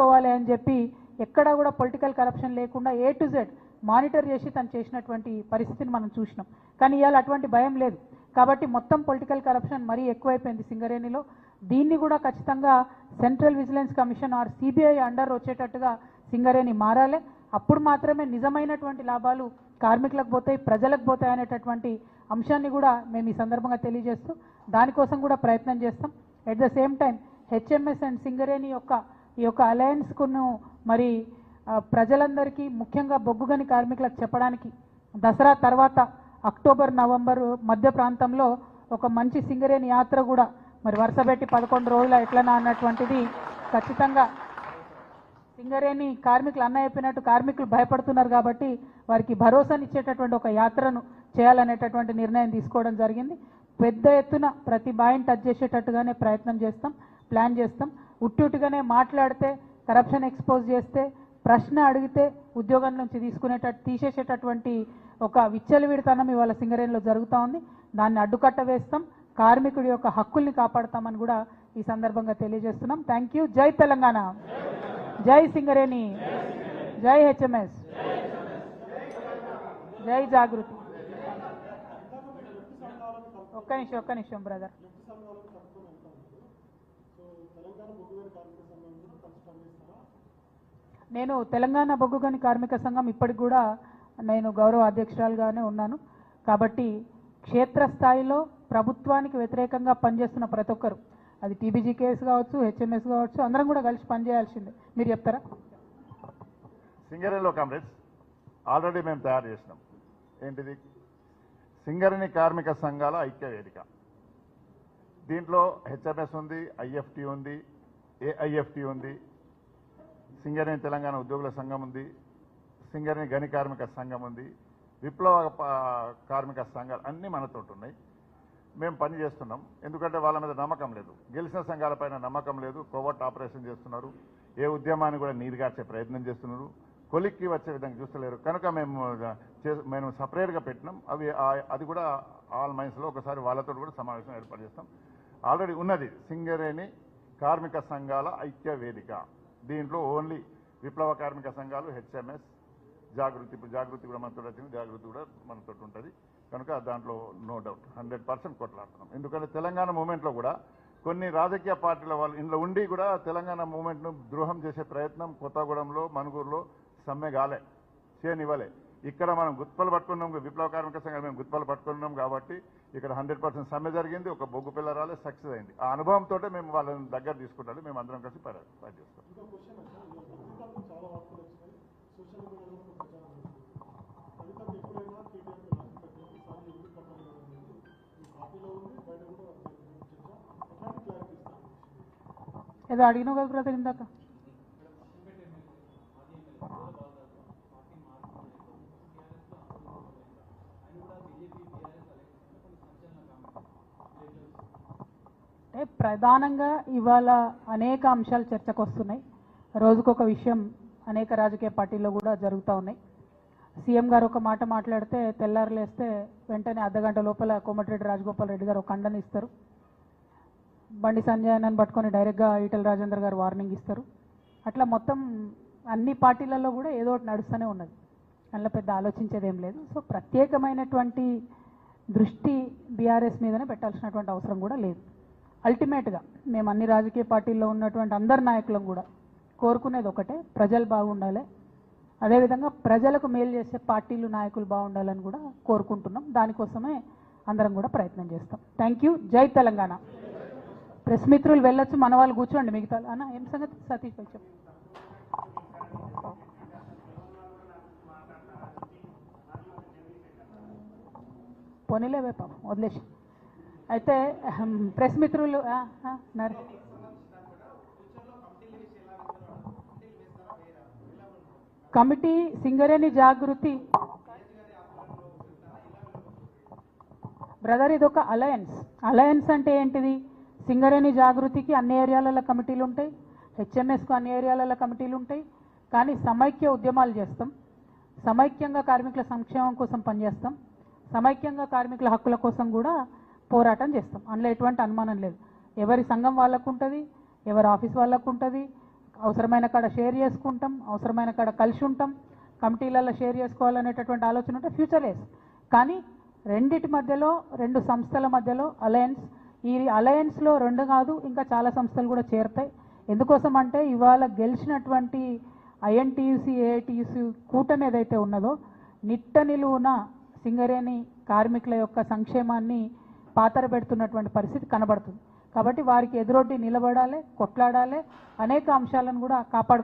చేసుకోవాలి అని చెప్పి ఎక్కడా కూడా పొలిటికల్ కరప్షన్ లేకుండా ఏ టు జెడ్ మానిటర్ చేసి తను చేసినటువంటి పరిస్థితిని మనం చూసినాం. కానీ ఇవాళ అటువంటి భయం లేదు. కాబట్టి మొత్తం పొలిటికల్ కరప్షన్ మరీ ఎక్కువైపోయింది సింగరేణిలో. దీన్ని కూడా ఖచ్చితంగా central vigilance commission or CBI under వచ్చేటట్టుగా సింగరేణి మారాలి. అప్పుడు మాత్రమే నిజమైనటువంటి లాభాలు కార్మికులకు పోతాయి ప్రజలకు పోతాయి అనేటటువంటి అంశాన్ని కూడా మేము ఈ సందర్భంగా తెలియజేస్తూ దానికోసం కూడా ప్రయత్నం చేస్తాం. At the same time HMS and Singareni యొక్క ఈ యొక్క అలయన్స్కును మరి ప్రజలందరికీ ముఖ్యంగా బొగ్గుగని కార్మికులకు చెప్పడానికి దసరా తర్వాత అక్టోబర్ నవంబర్ మధ్య ప్రాంతంలో ఒక మంచి సింగరేణి యాత్ర కూడా మరి వరుసపెట్టి పదకొండు రోజుల ఎట్లనా అన్నటువంటిది ఖచ్చితంగా సింగరేణి కార్మికులు అన్న అయిపోయినట్టు కార్మికులు భయపడుతున్నారు కాబట్టి వారికి భరోసానిచ్చేటటువంటి ఒక యాత్రను చేయాలనేటటువంటి నిర్ణయం తీసుకోవడం జరిగింది. పెద్ద ఎత్తున ప్రతి బాయిని టచ్ చేసేటట్టుగానే ప్రయత్నం చేస్తాం. ప్లాన్ చేస్తాం. ఉట్టుగానే మాట్లాడితే కరప్షన్ ఎక్స్పోజ్ చేస్తే ప్రశ్న అడిగితే ఉద్యోగం నుంచి తీసుకునేటట్టు తీసేసేటటువంటి ఒక విచ్చలవిడితనం ఇవాళ సింగరేణిలో జరుగుతూ ఉంది. దాన్ని అడ్డుకట్ట వేస్తాం. కార్మికుడి యొక్క హక్కుల్ని కాపాడతామని కూడా ఈ సందర్భంగా తెలియజేస్తున్నాం. థ్యాంక్ యూ జై తెలంగాణ. జై సింగరేణి. జై హెచ్ఎంఎస్. జై జాగృతి. ఒక్క నిమిషం ఒక్క నిమిషం బ్రదర్. నేను తెలంగాణ బొగ్గుగని కార్మిక సంఘం ఇప్పటికి కూడా నేను గౌరవ అధ్యక్షురాలుగానే ఉన్నాను. కాబట్టి క్షేత్రస్థాయిలో ప్రభుత్వానికి వ్యతిరేకంగా పనిచేస్తున్న ప్రతి ఒక్కరు అది టీబీజీ కేసు కావచ్చు హెచ్ఎంఎస్ కావచ్చు అందరం కూడా కలిసి పనిచేయాల్సిందే. మీరు చెప్తారా? సింగరేణిలో కామ్రేడ్స్ ఆల్రెడీ మేము తయారు చేసినాం. ఏంటిది? సింగరేణి కార్మిక సంఘాల ఐక్య వేదిక దీంట్లో హెచ్ఎంఎస్ ఉంది ఐఎఫ్టి ఉంది ఏఐఎఫ్టి ఉంది సింగరేణి తెలంగాణ ఉద్యోగుల సంఘం ఉంది సింగరేణి గని కార్మిక సంఘం ఉంది విప్లవ కార్మిక సంఘాలు అన్నీ మనతో ఉన్నాయి. మేము పని చేస్తున్నాం. ఎందుకంటే వాళ్ళ మీద నమ్మకం లేదు. గెలిచిన సంఘాలపైన నమ్మకం లేదు. కోవర్ట్ ఆపరేషన్ చేస్తున్నారు. ఏ ఉద్యమాన్ని కూడా నీరుగార్చే ప్రయత్నం చేస్తున్నారు. కొలిక్కి వచ్చే విధంగా చూస్తలేరు. కనుక మేము చే- మేము సపరేట్గా పెట్టినాం. అవి అది కూడా ఆల్ మైన్స్లో ఒకసారి వాళ్ళతో కూడా సమావేశం ఏర్పాటు చేస్తాం. ఆల్రెడీ ఉన్నది. సింగరేణి కార్మిక సంఘాల ఐక్య వేదిక. దీంట్లో ఓన్లీ విప్లవ కార్మిక సంఘాలు హెచ్ఎంఎస్ జాగృతి జాగృతి కూడా మనతో వచ్చింది. జాగృతి కూడా మనతో ఉంటుంది. కనుక దాంట్లో నో డౌట్ హండ్రెడ్ పర్సెంట్ కొట్లాడుతున్నాం. ఎందుకంటే తెలంగాణ మూమెంట్లో కూడా కొన్ని రాజకీయ పార్టీల వాళ్ళు ఇంట్లో ఉండి కూడా తెలంగాణ మూమెంట్ను ద్రోహం చేసే ప్రయత్నం కొత్తగూడెంలో మనుగూరులో సమ్మె కాలే చేయనివ్వలే. ఇక్కడ మనం గుత్పలు పట్టుకున్నాం విప్లవ కార్మిక సంఘాలు మేము గుత్పలు పట్టుకున్నాం కాబట్టి ఇక్కడ హండ్రెడ్ పర్సెంట్ సమ్మె జరిగింది ఒక బొగ్గు పిల్ల రాలే సక్సెస్ అయింది. ఆ అనుభవంతో మేము వాళ్ళని దగ్గర తీసుకుంటాం మేము అందరం కలిసి పని పని చేస్తాం. ఏదో అడిగినావు కదా బ్రదర్ ఇందాక? ప్రధానంగా ఇవాళ అనేక అంశాలు చర్చకు వస్తున్నాయి. రోజుకొక విషయం అనేక రాజకీయ పార్టీల్లో కూడా జరుగుతూ ఉన్నాయి. సీఎం గారు ఒక మాట మాట్లాడితే తెల్లారులేస్తే వెంటనే అర్ధగంట లోపల కోమటిరెడ్డి రాజగోపాల్ రెడ్డి గారు ఒక ఖండన ఇస్తారు. బండి సంజయ్ అన్నని పట్టుకొని డైరెక్ట్గా ఈటల రాజేందర్ గారు వార్నింగ్ ఇస్తారు. అట్లా మొత్తం అన్ని పార్టీలలో కూడా ఏదో ఒకటి నడుస్తూనే ఉన్నది. అందులో పెద్ద ఆలోచించేది ఏం లేదు. సో ప్రత్యేకమైనటువంటి దృష్టి బీఆర్ఎస్ మీదనే పెట్టాల్సినటువంటి అవసరం కూడా లేదు. అల్టిమేట్గా మేము అన్ని రాజకీయ పార్టీల్లో ఉన్నటువంటి అందరి నాయకులం కూడా కోరుకునేది ఒకటే ప్రజలు బాగుండాలి. అదేవిధంగా ప్రజలకు మేలు చేసే పార్టీలు నాయకులు బాగుండాలని కూడా కోరుకుంటున్నాం. దానికోసమే అందరం కూడా ప్రయత్నం చేస్తాం. థ్యాంక్ యూ జై తెలంగాణ. ప్రెస్ మిత్రులు వెళ్ళొచ్చు మన వాళ్ళు కూర్చోండి మిగతా అన్న ఏం సంగతి? సతీష్ భాయ్ చెప్పు. పోనీలేవే పాపం వదిలేసి. అయితే ప్రెస్ మిత్రులు కమిటీ సింగరేణి జాగృతి. బ్రదర్ ఇది ఒక అలయన్స్. అలయన్స్ అంటే ఏంటిది? సింగరేణి జాగృతికి అన్ని ఏరియాలలో కమిటీలు ఉంటాయి. హెచ్ఎంఎస్కు అన్ని ఏరియాలలో కమిటీలు ఉంటాయి. కానీ సమైక్య ఉద్యమాలు చేస్తాం. సమైక్యంగా కార్మికుల సంక్షేమం కోసం పనిచేస్తాం. సమైక్యంగా కార్మికుల హక్కుల కోసం కూడా పోరాటం చేస్తాం. అందులో ఎటువంటి అనుమానం లేదు. ఎవరి సంఘం వాళ్ళకు ఉంటుంది ఎవరి ఆఫీస్ వాళ్ళకు ఉంటుంది అవసరమైన కాడ షేర్ చేసుకుంటాం అవసరమైన కాడ కలిసి ఉంటాం కమిటీలలో షేర్ చేసుకోవాలనేటటువంటి ఆలోచన ఉంటే ఫ్యూచర్ ఎస్ కానీ రెండిటి మధ్యలో రెండు సంస్థల మధ్యలో అలయన్స్ ఈ అలయన్స్లో రెండు కాదు ఇంకా చాలా సంస్థలు కూడా చేరుతాయి. ఎందుకోసం అంటే ఇవాళ గెలిచినటువంటి ఐఎన్టీయూసీ ఏఐటీయూసీ కూటమి ఏదైతే ఉన్నదో నిట్ట నిలువున సింగరేణి కార్మికుల యొక్క సంక్షేమాన్ని పాతర పెడుతున్నటువంటి పరిస్థితి కనబడుతుంది. కాబట్టి వారికి ఎదురొడ్డి నిలబడాలి కొట్లాడాలి అనేక అంశాలను కూడా కాపాడుకో